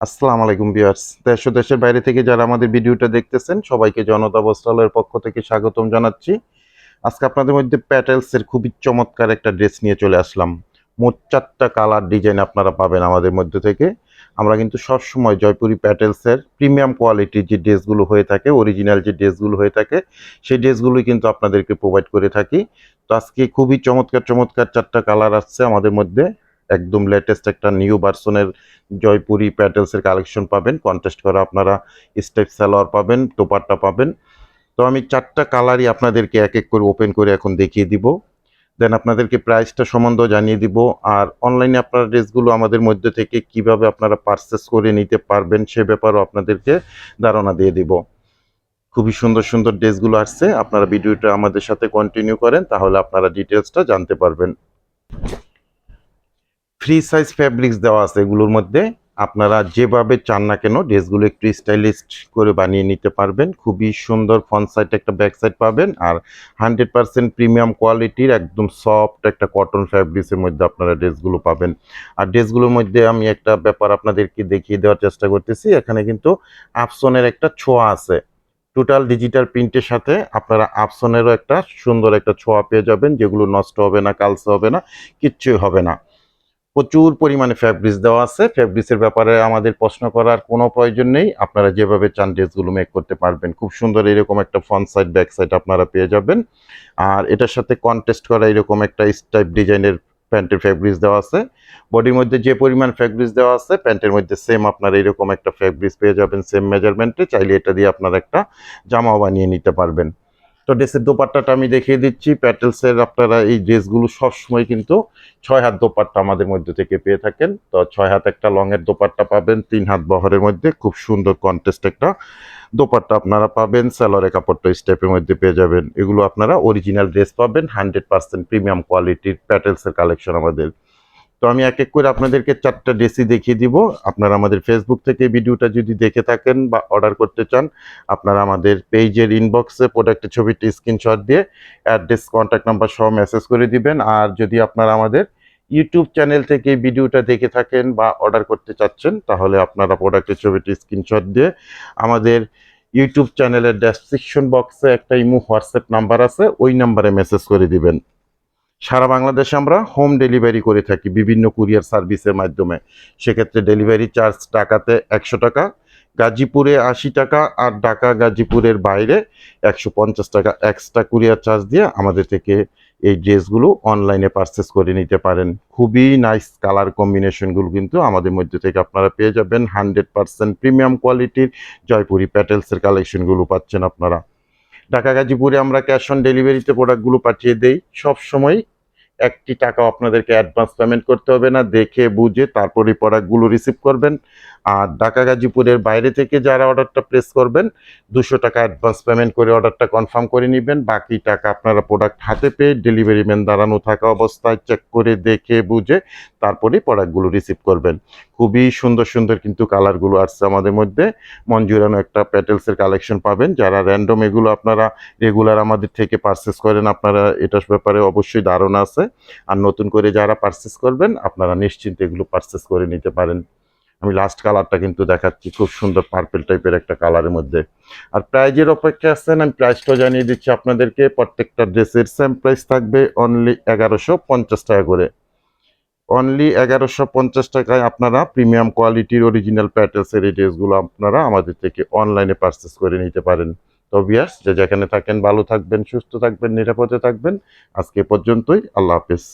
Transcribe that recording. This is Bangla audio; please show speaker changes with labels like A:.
A: আসসালামু আলাইকুম ভিউয়ার্স। দেশ ও দেশের বাইরে থেকে যারা আমাদের ভিডিওটা দেখতেছেন, সবাইকে জনতা বস্ত্রালয়ের পক্ষ থেকে স্বাগতম জানাচ্ছি। আজকে আপনাদের মধ্যে প্যাটেলসের খুবই চমৎকার একটা ড্রেস নিয়ে চলে আসলাম। মোট চারটা কালার ডিজাইন আপনারা পাবেন আমাদের মধ্যে থেকে। আমরা কিন্তু সবসময় জয়পুরি প্যাটেলসের প্রিমিয়াম কোয়ালিটির যে ড্রেসগুলো হয়ে থাকে, অরিজিনাল যে ড্রেসগুলো হয়ে থাকে, সেই ড্রেসগুলোই কিন্তু আপনাদেরকে প্রোভাইড করে থাকি। তো আজকে খুবই চমৎকার চমৎকার চারটা কালার আসছে আমাদের মধ্যে। একদম লেটেস্ট একটা নিউ ভার্সনের জয়পুরি প্যাটেলসের কালেকশন পাবেন। কন্টেস্ট করা আপনারা স্টেপ সালোয়ার পাবেন টোপারটা পাবেন। তো আমি চারটা কালারই আপনাদেরকে এক এক করে ওপেন করে এখন দেখিয়ে দিব। দেন আপনাদেরকে প্রাইসটা সম্বন্ধে জানিয়ে দিব। আর অনলাইনে আপনারা ড্রেসগুলো আমাদের মধ্যে থেকে কীভাবে আপনারা পারচেস করে নিতে পারবেন সে ব্যাপারেও আপনাদেরকে ধারণা দিয়ে দিব। খুবই সুন্দর সুন্দর ড্রেসগুলো আসছে। আপনারা ভিডিওটা আমাদের সাথে কন্টিনিউ করেন, তাহলে আপনারা ডিটেলসটা জানতে পারবেন। ফ্রি সাইজ ফ্যাব্রিক্স দেওয়া আছে এগুলোর মধ্যে। আপনারা যেভাবে চান না কেন, ড্রেসগুলো একটু স্টাইলিস্ট করে বানিয়ে নিতে পারবেন। খুবই সুন্দর ফ্রন্ট সাইড একটা ব্যাক সাইড পাবেন আর হান্ড্রেড পার্সেন্ট প্রিমিয়াম কোয়ালিটির একদম সফট একটা কটন ফ্যাব্রিক্সের মধ্যে আপনারা ড্রেসগুলো পাবেন। আর ড্রেসগুলোর মধ্যে আমি একটা ব্যাপার আপনাদেরকে দেখিয়ে দেওয়ার চেষ্টা করতেছি। এখানে কিন্তু আপসনের একটা ছোঁয়া আছে। টোটাল ডিজিটাল প্রিন্টের সাথে আপনারা আপসনেরও একটা সুন্দর একটা ছোঁয়া পেয়ে যাবেন। যেগুলো নষ্ট হবে না, কালসে হবে না, কিচ্ছুই হবে না। প্রচুর পরিমাণে ফ্যাব্রিক্স দেওয়া আছে। ফ্যাব্রিক্সের ব্যাপারে আমাদের প্রশ্ন করার কোনো প্রয়োজন নেই। আপনারা যেভাবে চান ড্রেসগুলো মেক করতে পারবেন। খুব সুন্দর এরকম একটা ফ্রন্ট সাইড ব্যাক সাইড আপনারা পেয়ে যাবেন। আর এটার সাথে কন্টেস্ট করা এরকম একটা স্টাইপ ডিজাইনের প্যান্টের ফ্যাব্রিক্স দেওয়া আছে। বডির মধ্যে যে পরিমাণ ফ্যাব্রিক্স দেওয়া আছে, প্যান্টের মধ্যে সেম আপনারা এরকম একটা ফ্যাব্রিক্স পেয়ে যাবেন সেম মেজারমেন্টে চাইলে এটা দিয়ে আপনারা একটা জামাও বানিয়ে নিতে পারবেন। তো ড্রেসের দোপাট্টাটা আমি দেখিয়ে দিচ্ছি। প্যাটেলসের আপনারা এই ড্রেসগুলো সবসময় কিন্তু ছয় হাত দোপাট্টা আমাদের মধ্যে থেকে পেয়ে থাকেন। তো ছয় হাত একটা লংয়ের দোপাট্টা পাবেন, তিন হাত বহরের মধ্যে। খুব সুন্দর কন্টেস্ট একটা দোপাট্টা আপনারা পাবেন। স্যালোয়ারের কাপড়টা স্টেপের মধ্যে পেয়ে যাবেন। এগুলো আপনারা অরিজিনাল ড্রেস পাবেন। হান্ড্রেড পার্সেন্ট প্রিমিয়াম কোয়ালিটির প্যাটেলসের কালেকশন আমাদের তো আমি এক এক করে আপনাদেরকে চারটা ড্রেসই দেখিয়ে দিব। আপনারা আমাদের ফেসবুক থেকে ভিডিওটা যদি দেখে থাকেন বা অর্ডার করতে চান, আপনারা আমাদের পেজের ইনবক্সে প্রোডাক্টের ছবিটি স্ক্রিনশট দিয়ে অ্যাড্রেস কন্ট্যাক্ট নাম্বার সহ মেসেজ করে দিবেন। আর যদি আপনারা আমাদের ইউটিউব চ্যানেল থেকে ভিডিওটা দেখে থাকেন বা অর্ডার করতে চাচ্ছেন, তাহলে আপনারা প্রোডাক্টের ছবিটি স্ক্রিনশট দিয়ে আমাদের ইউটিউব চ্যানেলের ডেসক্রিপশন বক্সে একটা ইমো হোয়াটসঅ্যাপ নাম্বার আছে, ওই নাম্বারে মেসেজ করে দিবেন। সারা বাংলাদেশে আমরা হোম ডেলিভারি করে থাকি, বিভিন্ন কুরিয়ার সার্ভিসের মাধ্যমে। সেক্ষেত্রে ডেলিভারি চার্জ টাকাতে একশো টাকা, গাজীপুরে আশি টাকা আর ঢাকা, গাজীপুরের বাইরে একশো পঞ্চাশ টাকা এক্সট্রা কুরিয়ার চার্জ দিয়ে আমাদের থেকে এই ড্রেসগুলো অনলাইনে পারচেস করে নিতে পারেন। খুবই নাইস কালার কম্বিনেশনগুলো কিন্তু আমাদের মধ্যে থেকে আপনারা পেয়ে যাবেন। হান্ড্রেড পার্সেন্ট প্রিমিয়াম কোয়ালিটির জয়পুরি প্যাটেলসের কালেকশনগুলো পাচ্ছেন আপনারা। ঢাকা গাজীপুরে আমরা ক্যাশ অন ডেলিভারিতে প্রোডাক্টগুলো পাঠিয়ে দেই। সবসময় একটি টাকা আপনাদেরকে অ্যাডভান্স পেমেন্ট করতে হবে না। দেখে, বুঝে, তারপরে প্রোডাক্টগুলো রিসিভ করবেন। আর ঢাকা গাজীপুরের বাইরে থেকে যারা অর্ডারটা প্লেস করবেন, দুশো টাকা অ্যাডভান্স পেমেন্ট করে অর্ডারটা কনফার্ম করে নেবেন। বাকি টাকা আপনারা প্রোডাক্ট হাতে পেয়ে ডেলিভারি ম্যান দাঁড়ানো থাকা অবস্থায় চেক করে দেখে বুঝে তারপরে প্রোডাক্টগুলো রিসিভ করবেন। খুবই সুন্দর সুন্দর কিন্তু কালারগুলো আসছে আমাদের মধ্যে। জুড়ানো একটা প্যাটেলসের কালেকশন পাবেন। যারা র্যান্ডম এগুলো আপনারা রেগুলার আমাদের থেকে পারচেস করেন, আপনারা এটার ব্যাপারে অবশ্যই ধারণা আছে। আর নতুন করে যারা পারচেস করবেন, আপনারা নিশ্চিন্তে এগুলো পারচেস করে নিতে পারেন। আমি লাস্ট কালারটা কিন্তু দেখাচ্ছি, খুব সুন্দর পার্পেল টাইপের একটা কালারের মধ্যে। আর প্রাইজের অপেক্ষা আছেন আমি প্রাইসটাও জানিয়ে দিচ্ছি আপনাদেরকে, প্রত্যেকটা ড্রেসের সেম প্রাইস থাকবে অনলি এগারোশো পঞ্চাশ টাকা করে। অনলি এগারোশো পঞ্চাশ টাকায় আপনারা প্রিমিয়াম কোয়ালিটির অরিজিনাল প্যাটেলসের এই ড্রেসগুলো আপনারা আমাদের থেকে অনলাইনে পারচেস করে নিতে পারেন। তো বিয়াস যে যেখানে থাকেন, ভালো থাকবেন, সুস্থ থাকবেন, নিরাপদে থাকবেন। আজকে পর্যন্তই, আল্লাহ হাফেজ।